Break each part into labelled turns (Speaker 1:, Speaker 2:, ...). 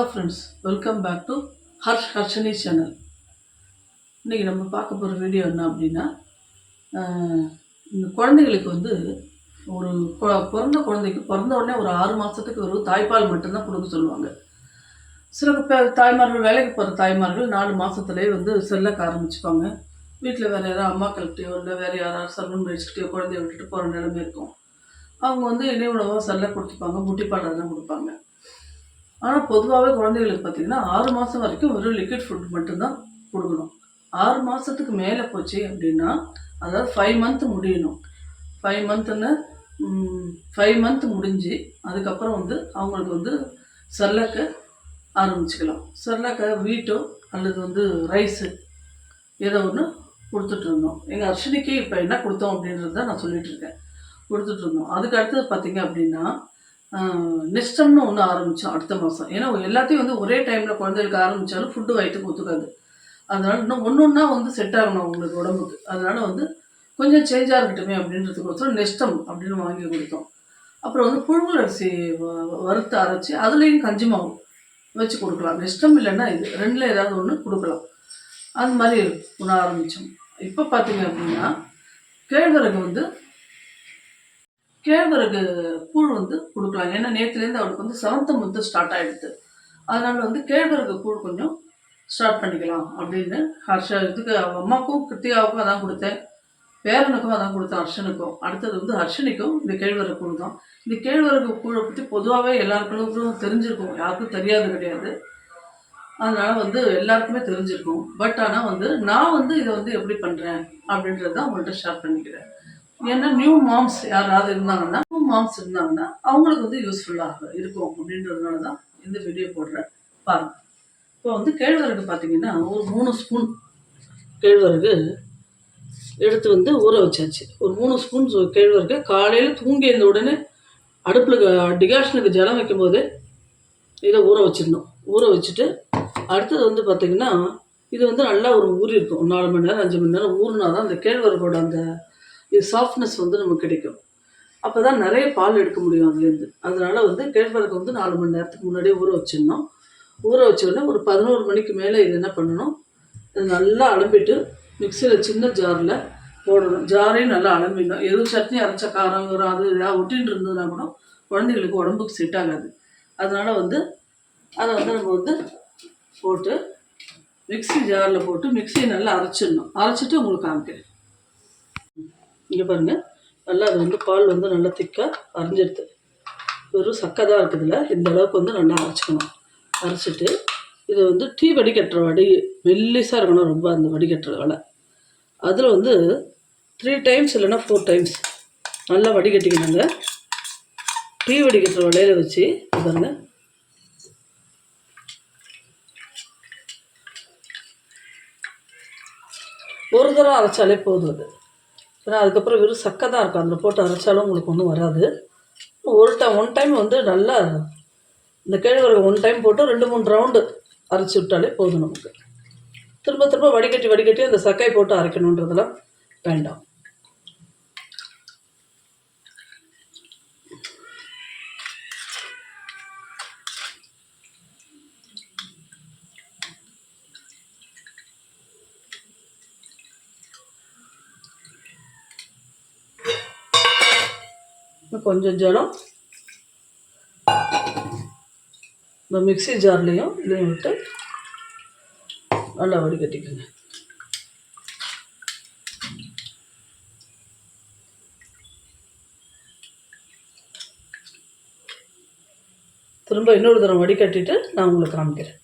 Speaker 1: Hello friends welcome back to Harsh Harshini channel இன்றைக்கி நம்ம பார்க்க போகிற வீடியோ என்ன அப்படின்னா இந்த குழந்தைகளுக்கு வந்து ஒரு பிறந்த குழந்தைக்கு பிறந்த உடனே ஒரு ஆறு மாதத்துக்கு ஒரு தாய்ப்பால் மட்டும்தான் கொடுக்க சொல்லுவாங்க. சில தாய்மார்கள் வேலைக்கு போகிற தாய்மார்கள் நாலு மாதத்துலேயே வந்து செல்லக்க ஆரம்பிச்சுப்பாங்க. வீட்டில் வேறு யாராவது அம்மாக்கள்கிட்டயோ இல்லை வேறு யாராவது சர்வன் வச்சுக்கிட்டயோ குழந்தைய விட்டுட்டு போகிற நிலைமை இருக்கும். அவங்க வந்து இணை உணவாக செல்ல கொடுத்துப்பாங்க முட்டிப்பால் தான் கொடுப்பாங்க. ஆனால் பொதுவாகவே குழந்தைகளுக்கு பார்த்தீங்கன்னா ஆறு மாதம் வரைக்கும் வெறும் லிக்விட் ஃபுட் மட்டும்தான் கொடுக்கணும். ஆறு மாதத்துக்கு மேலே போச்சு அப்படின்னா அதாவது ஃபைவ் மந்த் முடியணும். ஃபைவ் மந்த்துன்னு ஃபைவ் மந்த் முடிஞ்சு அதுக்கப்புறம் வந்து அவங்களுக்கு வந்து செல்லக்க ஆரம்பிச்சுக்கலாம். செல்லக்க வீட்டோ அல்லது வந்து ரைஸு ஏதோ ஒன்று கொடுத்துட்டு இருந்தோம். எங்கள் அர்ஷினிக்கு இப்போ என்ன கொடுத்தோம் அப்படின்றத நான் சொல்லிகிட்டு இருக்கேன். கொடுத்துட்டு இருந்தோம். அதுக்கு அடுத்தது பார்த்தீங்க அப்படின்னா நெஸ்டம்னு ஒன்று ஆரம்பித்தோம் அடுத்த மாதம் ஏன்னா எல்லாத்தையும் வந்து ஒரே டைமில் குழந்தைகளுக்கு ஆரம்பித்தாலும் ஃபுட்டு வயிற்றுக்கு ஒத்துக்காது. அதனால இன்னும் ஒன்று ஒன்றா வந்து செட் ஆகணும் அவங்களுக்கு உடம்புக்கு. அதனால வந்து கொஞ்சம் சேஞ்சாக இருக்கட்டுமே அப்படின்றதுக்கோசரம் நெஸ்டம் அப்படின்னு வாங்கி கொடுத்தோம். அப்புறம் வந்து புழுங்கல் அரிசி வ- வறுத்து அரைச்சி அதுலேயும் கஞ்சி மாவு வச்சு கொடுக்கலாம். நெஸ்டம் இல்லைன்னா இது ரெண்டில் ஏதாவது ஒன்று கொடுக்கலாம். அது மாதிரி உண ஆரம்பித்தோம் இப்போ பார்த்தீங்க அப்படின்னா கேழ்வரகு வந்து கேழ்வரகு கூழ் வந்து கொடுக்கலாம். ஏன்னா நேற்றுலேருந்து அவளுக்கு வந்து செவன்த்து மந்த்து ஸ்டார்ட் ஆகிடுது அதனால் வந்து கேழ்வரகு கூழ் கொஞ்சம் ஸ்டார்ட் பண்ணிக்கலாம் அப்படின்னு ஹர்ஷா இதுக்கு அவ அம்மாவுக்கும் கிருத்திகாவுக்கும் அதான் கொடுத்தேன். பேரனுக்கும் அதான் கொடுத்தேன் ஹர்ஷனுக்கும். அடுத்தது வந்து ஹர்ஷனிக்கும் இந்த கேழ்வரகு கூழ் தான். இந்த கேழ்வரகு கூழை பற்றி பொதுவாகவே எல்லாருக்கும் தெரிஞ்சிருக்கும். யாருக்கும் தெரியாது கிடையாது. அதனால் வந்து எல்லாருக்குமே தெரிஞ்சிருக்கும். பட் ஆனால் வந்து நான் வந்து இதை வந்து எப்படி பண்ணுறேன் அப்படின்றத தான் உங்கள்கிட்ட ஷேர் பண்ணிக்கிறேன். ஏன்னா நியூ மாம்ஸ் யாராவது இருந்தாங்கன்னா நியூ மாம்ஸ் இருந்தாங்கன்னா அவங்களுக்கு வந்து யூஸ்ஃபுல்லாக இருக்கும் அப்படின்றதுனால தான் இந்த வீடியோ போடுறேன். பாருங்க. இப்போ வந்து கேழ்வரகு பார்த்தீங்கன்னா ஒரு மூணு ஸ்பூன் கேழ்வரகு எடுத்து வந்து ஊற வச்சாச்சு. ஒரு மூணு ஸ்பூன் கேழ்வரகு காலையில் தூங்கி எழுந்த உடனே அடுப்பில் டிகாஷனுக்கு ஜலம் வைக்கும்போது இதை ஊற வச்சிடணும். ஊற வச்சுட்டு அடுத்தது வந்து பார்த்திங்கன்னா இது வந்து நல்லா ஒரு ஊறி இருக்கும் நாலு மணி நேரம் அஞ்சு மணி நேரம் ஊறினா தான் அந்த கேழ்வரகோட அந்த இது சாஃப்ட்னஸ் வந்து நமக்கு கிடைக்கும். அப்போ தான் நிறைய பால் எடுக்க முடியும் அதுலேருந்து. அதனால் வந்து கேழ்வரகு வந்து நாலு மணி நேரத்துக்கு முன்னாடியே ஊற வச்சிடணும். ஊற வச்சோடனே ஒரு பதினோரு மணிக்கு மேலே இது என்ன பண்ணணும்? இது நல்லா அலம்பிட்டு மிக்சியில் சின்ன ஜாரில் போடணும். ஜாரையும் நல்லா அலம்பிடணும். எதுவும் சட்னி அரைச்ச காரம் கீரம் அது ஏதாவது ஒட்டின்னு இருந்ததுன்னா கூட குழந்தைங்களுக்கு உடம்புக்கு செட் ஆகாது. அதனால் வந்து அதை வந்து நம்ம வந்து போட்டு மிக்ஸி ஜாரில் போட்டு மிக்ஸியை நல்லா அரைச்சிடணும். அரைச்சிட்டு உங்களுக்கு காமிக்கிறேன். இங்கே பாருங்கள் நல்லா அது வந்து பால் வந்து நல்லா திக்காக அரைஞ்சிடுது வெறும் சக்கை தான் இருக்குதுல்ல இந்த அளவுக்கு வந்து நல்லா அரைச்சிக்கணும். அரைச்சிட்டு இதை வந்து டீ வடிகட்டுற வடி மெல்லிஸாக இருக்கணும் ரொம்ப அந்த வடிகட்டுற வேலை அதில் வந்து த்ரீ டைம்ஸ் இல்லைன்னா ஃபோர் டைம்ஸ் நல்லா வடிகட்டிக்கணுங்க. டீ வடிகட்டுற வலையில் வச்சு பாருங்க. ஒரு தடவை அரைச்சாலே போதும் அது. ஏன்னா அதுக்கப்புறம் வெறும் சக்கை தான் இருக்கும். அதில் போட்டு அரைச்சாலும் உங்களுக்கு ஒன்றும் வராது. ஒரு டைம் ஒன் டைம் வந்து நல்லா இந்த கேழ்வரகு ஒன் டைம் போட்டு ரெண்டு மூணு ரவுண்டு அரைச்சி விட்டாலே போதும் நமக்கு. திரும்ப திரும்ப வடிகட்டி வடிகட்டி அந்த சக்கை போட்டு அரைக்கணுன்றதெல்லாம் வேண்டாம் இன்னும் கொஞ்சம் ஜலம் இந்த மிக்ஸி ஜார்லேயும் இதையும் விட்டு நல்லா வடிகட்டிக்கோங்க. திரும்ப இன்னொரு தரம் வடிகட்டிட்டு நான் உங்களுக்கு காமிக்கிறேன்.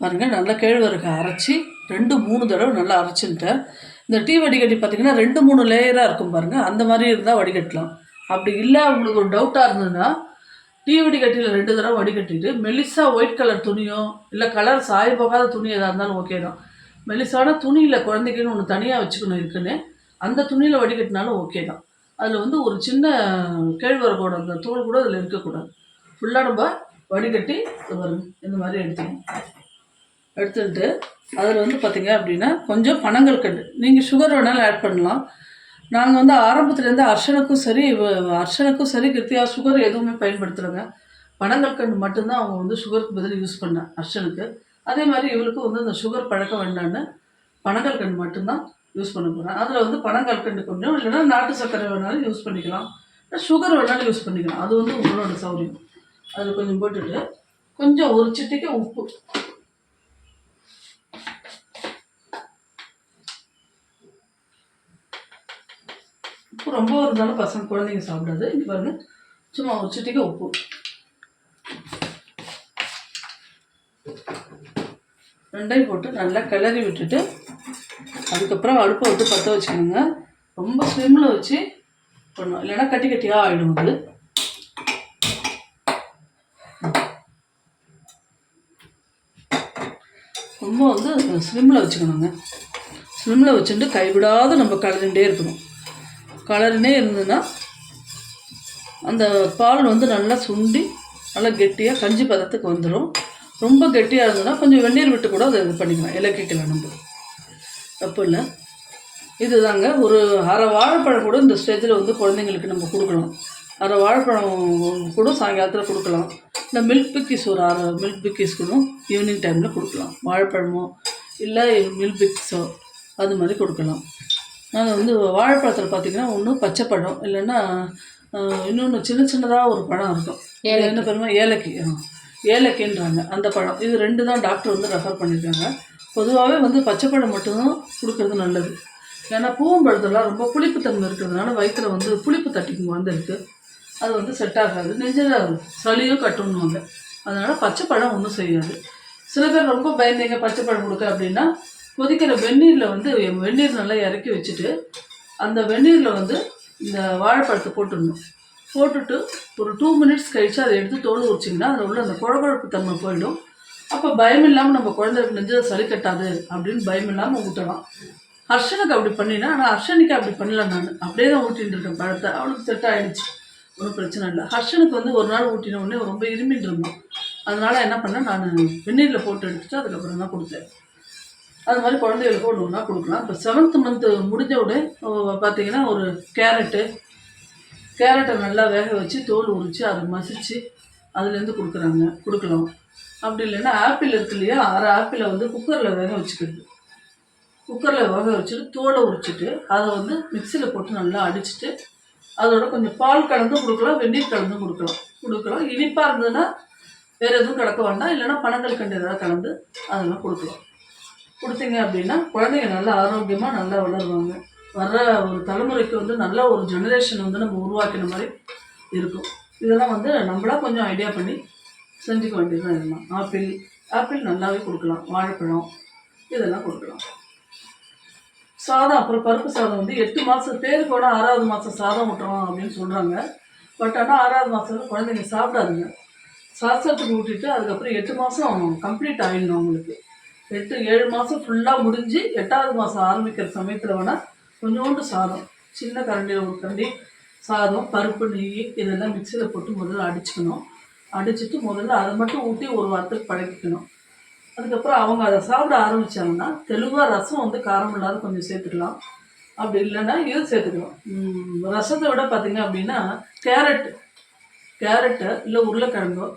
Speaker 1: பாருங்க நல்லா கேழ்வரகு அரைச்சி ரெண்டு மூணு தடவை நல்லா அரைச்சின்ட்டேன். இந்த டீ வடிகட்டி பார்த்தீங்கன்னா ரெண்டு மூணு லேயராக இருக்கும் பாருங்கள் அந்த மாதிரி இருந்தால் வடிகட்டலாம். அப்படி இல்லை உங்களுக்கு ஒரு டவுட்டாக இருந்ததுன்னா டீ வடிகட்டியில் ரெண்டு தடவை வடிகட்டிட்டு மெலிசா ஒயிட் கலர் துணியோ இல்லை கலர் சாய போகாத துணி எதாக இருந்தாலும் ஓகே தான். மெலிசான துணியில் குழந்தைக்குன்னு ஒன்று தனியாக வச்சுக்கணும் இருக்குன்னு அந்த துணியில் வடிகட்டினாலும் ஓகே தான். அதில் வந்து ஒரு சின்ன கேழ்வரகோட அந்த தூள் கூட அதில் இருக்கக்கூடாது. ஃபுல்லாக நம்ம வடிகட்டி இது இந்த மாதிரி எடுத்துக்கணும். எடுத்துக்கிட்டு அதில் வந்து பார்த்திங்க அப்படின்னா கொஞ்சம் பனங்கள் கண்டு. நீங்கள் சுகர் வேணாலும் ஆட் பண்ணலாம். நாங்கள் வந்து ஆரம்பத்துலேருந்து அர்ஷனுக்கும் சரி அர்ஷனுக்கும் சரி கிருத்தியா சுகர் எதுவுமே பயன்படுத்துகிறோங்க பனங்கற்கண்டு மட்டும்தான் அவங்க வந்து சுகருக்கு பதில் யூஸ் பண்ணேன் அர்ஷனுக்கு. அதே மாதிரி இவளுக்கும் வந்து அந்த சுகர் பழக்கம் வேண்டான்னு பனங்கற்கண்டு மட்டும்தான் யூஸ் பண்ண போகிறேன் அதில் வந்து பனங்கற்கண்டு கொஞ்சம் இல்லைன்னா நாட்டு சர்க்கரை வேணாலும் யூஸ் பண்ணிக்கலாம். சுகர் வேணாலும் யூஸ் பண்ணிக்கலாம். அது வந்து உங்களோட சௌரியம். அதில் கொஞ்சம் போட்டுட்டு கொஞ்சம் ஒரு சிட்டிக்கு உப்பு. உப்பு ரொம்ப இருந்தாலும் பசங்க குழந்தைங்க சாப்பிடாது. இங்கே பாருங்க. சும்மா ஒரு சிட்டிக்கு உப்பு. ரெண்டையும் போட்டு நல்லா கிளறி விட்டுட்டு அதுக்கப்புறம் அடுப்பை விட்டு பற்ற வச்சுக்கோங்க ரொம்ப ஸ்லிம்மில் வச்சு பண்ணணும். இல்லைன்னா கட்டி கட்டியாக ஆகிடும் அது. ரொம்ப வந்து ஸ்லிம்மில் வச்சுக்கணுங்க. ஸ்லிம்மில் வச்சுட்டு கைவிடாத நம்ம கலந்துகிட்டே இருக்கணும். கலரினே இருந்ததுன்னா அந்த பால் வந்து நல்லா சுண்டி நல்லா கெட்டியாக கஞ்சி பதத்துக்கு வந்துடும் ரொம்ப கெட்டியாக இருந்ததுன்னா கொஞ்சம் வெந்நீர் விட்டு கூட அதை இது பண்ணிக்கலாம் இலக்கிக்கலாம் நம்ம. தப்பு இல்லை. இதுதாங்க ஒரு அரை வாழைப்பழம் கூட இந்த ஸ்டேஜில் வந்து குழந்தைங்களுக்கு நம்ம கொடுக்கலாம். அரை வாழைப்பழம் கூட சாயங்காலத்தில் கொடுக்கலாம். இந்த மில்க் பிக்கிஸ் ஒரு அரை மில்க் பிக்கிஸ் கூட ஈவினிங் டைமில் கொடுக்கலாம். வாழைப்பழமோ இல்லை மில்க் பிக்ஸோ அது மாதிரி கொடுக்கலாம். நாங்கள் வந்து வாழைப்பழத்தில் பார்த்தீங்கன்னா ஒன்று பச்சை பழம் இல்லைன்னா இன்னொன்று சின்ன சின்னதாக ஒரு பழம் இருக்கும். என்ன பெருமை ஏலக்கி. ஏலக்கின்றாங்க. அந்த பழம். இது ரெண்டு தான் டாக்டர் வந்து ரெஃபர் பண்ணியிருக்காங்க பொதுவாகவே வந்து பச்சை பழம் மட்டும்தான் கொடுக்கறது நல்லது. ஏன்னா பூவம்பழத்தெல்லாம் ரொம்ப புளிப்புத்தன்மை இருக்கிறதுனால வயிற்றுல வந்து புளிப்பு தட்டிக்கும் வந்து அது வந்து செட் ஆகாது. நெஞ்சில் சளியும் கட்டணுவாங்க அதனால் பச்சை பழம் ஒன்றும் செய்யாது. சில பேர் ரொம்ப பயந்தீங்க பச்சை பழம் கொடுக்க அப்படின்னா கொதிக்கிற வெந்நீரில் வந்து வெந்நீர் நல்லா இறக்கி வச்சுட்டு அந்த வெந்நீரில் வந்து இந்த வாழைப்பழத்தை போட்டுடணும். போட்டுட்டு ஒரு டூ மினிட்ஸ் கழிச்சு அதை எடுத்து தோல் உரிச்சிங்கன்னா அதில் உள்ள அந்த குழகுழப்பு தன்மை போயிடும். அப்போ பயம் இல்லாமல் நம்ம குழந்தைக்கு நெஞ்சு சளி கட்டாது அப்படின்னு பயம் இல்லாமல் ஊட்டலாம். ஹர்ஷனுக்கு அப்படி பண்ணினேன் ஆனால் ஹர்ஷனுக்கு அப்படி பண்ணல நான். அப்படியே தான் ஊட்டின்னு இருக்கேன் பழத்தை. அவளுக்கு செட் ஆகிடுச்சு ஒன்றும் பிரச்சனை இல்லை. ஹர்ஷனுக்கு வந்து ஒரு நாள் ஊட்டின உடனே ரொம்ப இருமின்னு இருந்தான் அதனால் என்ன பண்ணேன் நான் வெந்நீரில் போட்டு எடுத்துட்டு அதுக்கப்புறம் தான் கொடுத்தேன். அது மாதிரி குழந்தைகளுக்கு ஒன்று ஒன்றா கொடுக்கலாம். இப்போ செவன்த் மந்த்து முடிஞ்ச உடனே பார்த்தீங்கன்னா ஒரு கேரட்டு கேரட்டை நல்லா வேக வச்சு தோல் உரித்து அதை மசிச்சு அதுலேருந்து கொடுக்குறாங்க. கொடுக்கலாம். அப்படி இல்லைன்னா ஆப்பிள் இருக்கு இல்லையா அரை ஆப்பிளை வந்து குக்கரில் வேக வச்சுக்கிறது. குக்கரில் வேக வச்சுட்டு தோலை உரிச்சிட்டு அதை வந்து மிக்சியில் போட்டு நல்லா அடிச்சிட்டு அதோட கொஞ்சம் பால் கலந்து கொடுக்கலாம் வெந்நீர் கலந்து கொடுக்கலாம். கொடுக்கலாம். இனிப்பாக இருந்ததுன்னா வேறு எதுவும் கலக்க வேண்டாம். இல்லைன்னா பனங்கள் கண்டு ஏதாவது கலந்து அதெல்லாம் கொடுக்கலாம். கொடுத்தீங்க அப்படின்னா குழந்தைங்க நல்லா ஆரோக்கியமாக நல்லா வளருவாங்க. வர்ற ஒரு தலைமுறைக்கு வந்து நல்ல ஒரு ஜெனரேஷன் வந்து நம்ம உருவாக்கின மாதிரி இருக்கும். இதெல்லாம் வந்து நம்மளா கொஞ்சம் ஐடியா பண்ணி செஞ்சுக்க வேண்டியது தான் இதெல்லாம் ஆப்பிள் ஆப்பிள் நல்லாவே கொடுக்கலாம். வாழைப்பழம் இதெல்லாம் கொடுக்கலாம். சாதம் அப்புறம் பருப்பு சாதம் வந்து எட்டு மாதம் பேர் கூட ஆறாவது மாதம் சாதம் விட்டுறோம் அப்படின்னு சொல்கிறாங்க பட் ஆனால் ஆறாவது மாதம் குழந்தைங்க சாப்பிடாதுங்க. சாதத்துக்கு ஊட்டிட்டு அதுக்கப்புறம் எட்டு மாதம் கம்ப்ளீட் ஆகிடணும் அவங்களுக்கு. எட்டு ஏழு மாதம் ஃபுல்லாக முடிஞ்சு எட்டாவது மாதம் ஆரம்பிக்கிற சமயத்தில் வேணால் கொஞ்சோண்டு சாதம் சின்ன கரண்டியில் ஒரு கரண்டி சாதம் பருப்பு நெய் இதெல்லாம் மிக்சியில் போட்டு முதல்ல அடிச்சுக்கணும். அடிச்சுட்டு முதல்ல அதை மட்டும் ஊட்டி ஒரு வாரத்துக்கு பழகிக்கணும். அதுக்கப்புறம் அவங்க அதை சாப்பிட ஆரம்பித்தாங்கன்னா தெளிவாக ரசம் வந்து காரம் இல்லாத கொஞ்சம் சேர்த்துக்கலாம். அப்படி இல்லைன்னா இது சேர்த்துக்கலாம். ரசத்தை விட பார்த்திங்க அப்படின்னா கேரட் கேரட்டை இல்லை உருளைக்கிழங்கோ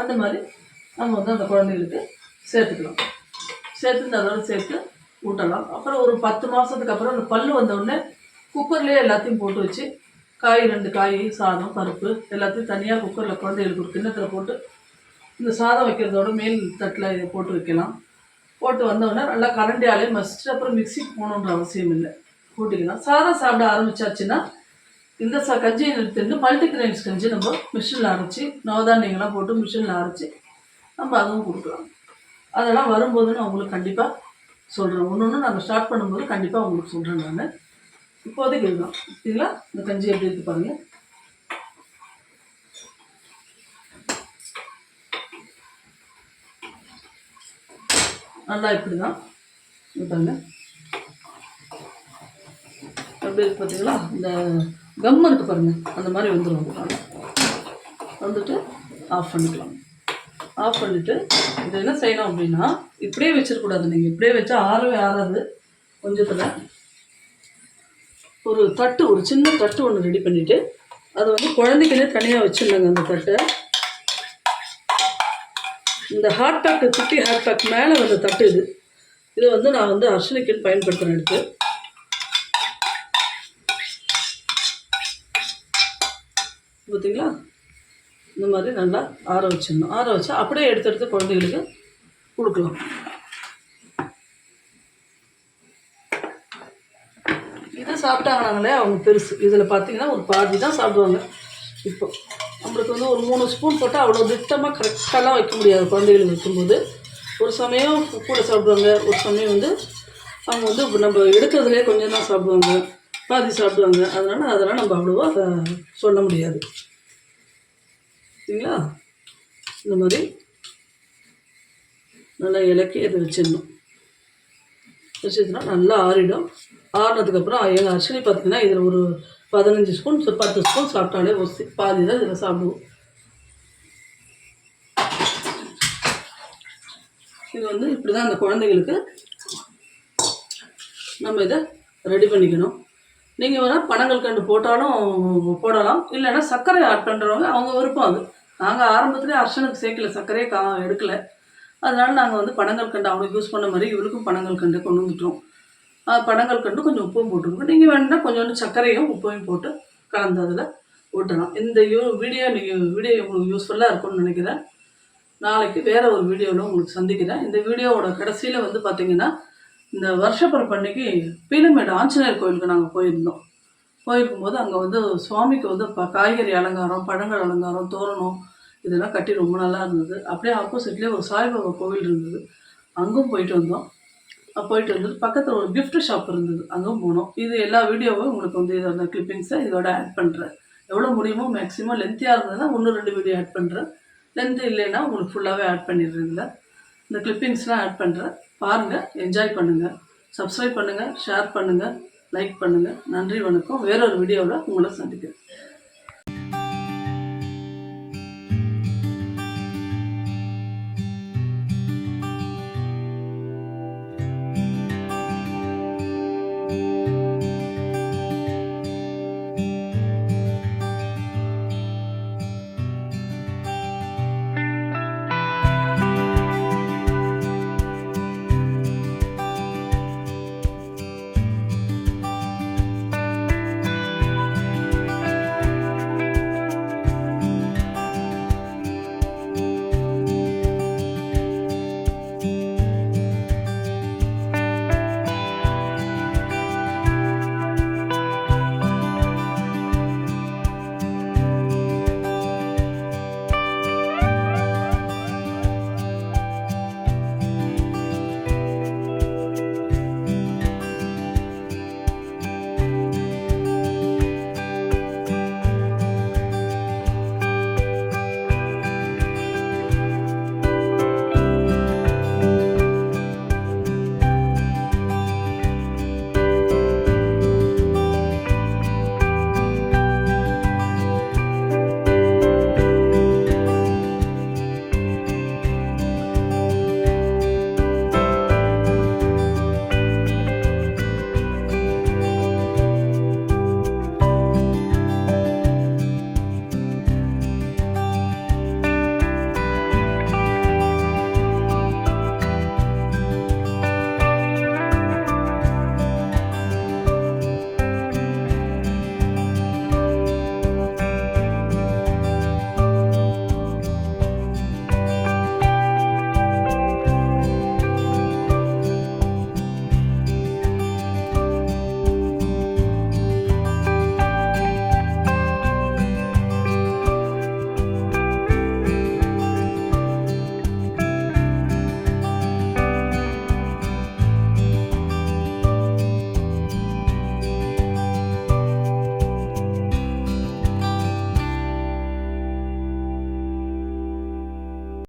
Speaker 1: அந்த மாதிரி நம்ம வந்து அந்த குழந்தைகளுக்கு சேர்த்துக்கலாம். சேர்த்து அதோட சேர்த்து ஊட்டலாம். அப்புறம் ஒரு பத்து மாதத்துக்கு அப்புறம் அந்த பல் வந்தவுடனே குக்கர்லேயே எல்லாத்தையும் போட்டு வச்சு காய் ரெண்டு காய் சாதம் பருப்பு எல்லாத்தையும் தனியாக குக்கரில் குழந்தைகளுக்கு ஒரு கிண்ணத்தில் போட்டு இந்த சாதம் வைக்கிறதோட மேல் தட்டில் இதை போட்டு வைக்கலாம். போட்டு வந்தோடனே நல்லா கரண்டியாலே மசிச்சு அப்புறம் மிக்சிக்கு போகணுன்ற அவசியம் இல்லை. கூட்டிக்கலாம் சாதம் சாப்பிட ஆரம்பிச்சாச்சுன்னா இந்த ச கஞ்சியை நிறுத்திட்டு மல்டிகிரைன்ஸ் கஞ்சி நம்ம மிஷினில் அரைச்சி நவதானியங்கள்லாம் போட்டு மிஷினில் அரைச்சி நம்ம அதுவும் கொடுக்கலாம். அதெல்லாம் வரும்போது நான் உங்களுக்கு கண்டிப்பாக சொல்கிறேன் ஒன்று ஒன்று நாங்கள் ஸ்டார்ட் பண்ணும்போது கண்டிப்பாக உங்களுக்கு சொல்கிறேன் நான். இப்போதைக்கு இதுதான். சரிங்களா இந்த கஞ்சி எப்படி எடுத்து பாருங்கள் நல்லா இப்படி தான் பாருங்க. அப்படி இருக்கு பார்த்தீங்களா இந்த கம் இருக்கு பாருங்க. அந்த மாதிரி வந்துடும் வந்துட்டு ஆஃப் பண்ணிக்கலாம். ஆஃப் பண்ணிவிட்டு இதை என்ன செய்யணும் அப்படின்னா இப்படியே வச்சிடக்கூடாது. நீங்கள் இப்படியே வச்சா ஆறவே ஆறாது. கொஞ்சத்தில் ஒரு தட்டு ஒரு சின்ன தட்டு ஒன்று ரெடி பண்ணிவிட்டு அது வந்து குழந்தைகளே தனியாக வச்சுருந்தாங்க அந்த தட்டை. இந்த ஹாட் பேக் குட்டி ஹாட் பேக் மேலே வந்த தட்டு இது. இது வந்து நான் வந்து அர்ஷனிக்குன்னு பயன்படுத்துகிறேன் எடுத்து பார்த்தீங்களா இந்த மாதிரி நல்லா ஆற வச்சிடணும். ஆற வச்சா அப்படியே எடுத்து எடுத்து குழந்தைகளுக்கு கொடுக்கலாம். இதை சாப்பிட்டாங்கனாங்களே அவங்க பெருசு. இதில் பார்த்தீங்கன்னா ஒரு பாதி தான் சாப்பிடுவாங்க. இப்போ நம்மளுக்கு வந்து ஒரு மூணு ஸ்பூன் போட்டால் அவ்வளோ திட்டமாக கரெக்டாலாம் வைக்க முடியாது குழந்தைகளுக்கு வைக்கும்போது. ஒரு சமயம் கூட சாப்பிடுவாங்க. ஒரு சமயம் வந்து அவங்க வந்து நம்ம எடுக்கிறதுலே கொஞ்சம் தான் சாப்பிடுவாங்க. பாதி சாப்பிடுவாங்க. அதனால் அதெல்லாம் நம்ம அவ்வளோவா சொல்ல முடியாது. சரிங்களா இந்த மாதிரி நல்லா இலக்கி இதை வச்சிடணும். வச்சதுன்னா நல்லா ஆறிடும். ஆறினதுக்கப்புறம் எங்கள் அர்ச்சனை பார்த்தீங்கன்னா இதில் ஒரு பதினஞ்சு ஸ்பூன் பத்து ஸ்பூன் சாப்பிட்டாலே ஒரு பாதி தான் இதில் சாப்பிடுவோம். இது வந்து இப்படி தான் அந்த குழந்தைங்களுக்கு நம்ம இதை ரெடி பண்ணிக்கணும். நீங்கள் வேணால் பனங்கள் கண்டு போட்டாலும் போடலாம். இல்லைன்னா சர்க்கரை ஆட் பண்ணுறவங்க அவங்க விருப்பம் அது. நாங்கள் ஆரம்பத்துலேயே அர்ச்சனுக்கு சேர்க்கல சர்க்கரையே கா எடுக்கலை. அதனால் நாங்கள் வந்து பனங்கள் கண்டு அவனுக்கு யூஸ் பண்ண மாதிரி இவருக்கும் பனங்கள் கண்டு கொண்டு வந்துட்டோம். ஆஹ் பனங்கள் கண்டு கொஞ்சம் உப்பும் போட்டுருக்கோம் நீங்கள் வேணுன்னா கொஞ்சோண்டு சர்க்கரையும் உப்பையும் போட்டு கலந்து அதில் ஓட்டலாம் இந்த யூ வீடியோ நீங்கள் வீடியோ உங்களுக்கு யூஸ்ஃபுல்லாக இருக்கும்னு நினைக்கிறேன். நாளைக்கு வேறு ஒரு வீடியோவில் உங்களுக்கு சந்திக்கிறேன். இந்த வீடியோவோட கடைசியில் வந்து பார்த்தீங்கன்னா இந்த வருஷப்பிறப்பு பண்ணிக்கு பீலமேடு ஆஞ்சநேயர் கோயிலுக்கு நாங்கள் போயிருந்தோம். போயிருக்கும்போது அங்கே வந்து சுவாமிக்கு வந்து ப காய்கறி அலங்காரம் பழங்கள் அலங்காரம் தோரணம் இதெல்லாம் கட்டி ரொம்ப நல்லா இருந்தது. அப்படியே ஆப்போசிட்லேயே ஒரு சாய்பாபா கோவில் இருந்தது. அங்கும் போயிட்டு வந்தோம். போயிட்டு வந்தது பக்கத்தில் ஒரு கிஃப்ட் ஷாப் இருந்தது. அங்கும் போனோம். இது எல்லா வீடியோவும் உங்களுக்கு வந்து இதோட கிளிப்பிங்ஸை இதோட ஆட் பண்ணுறேன் எவ்வளோ முடியுமோ மேக்ஸிமம் லென்த்தியாக இருந்ததுன்னா ஒன்று ரெண்டு வீடியோ ஆட் பண்ணுறேன் லென்த்து இல்லைன்னா உங்களுக்கு ஃபுல்லாகவே ஆட் பண்ணிடுறீங்கள இந்த கிளிப்பிங்ஸ்லாம் ஆட் பண்ணுறேன் பாருங்கள் என்ஜாய் பண்ணுங்கள் சப்ஸ்கிரைப் பண்ணுங்கள் ஷேர் பண்ணுங்கள் லைக் பண்ணுங்கள் நன்றி வணக்கம். வேறொரு வீடியோவில் உங்களை சந்திக்கிறேன்.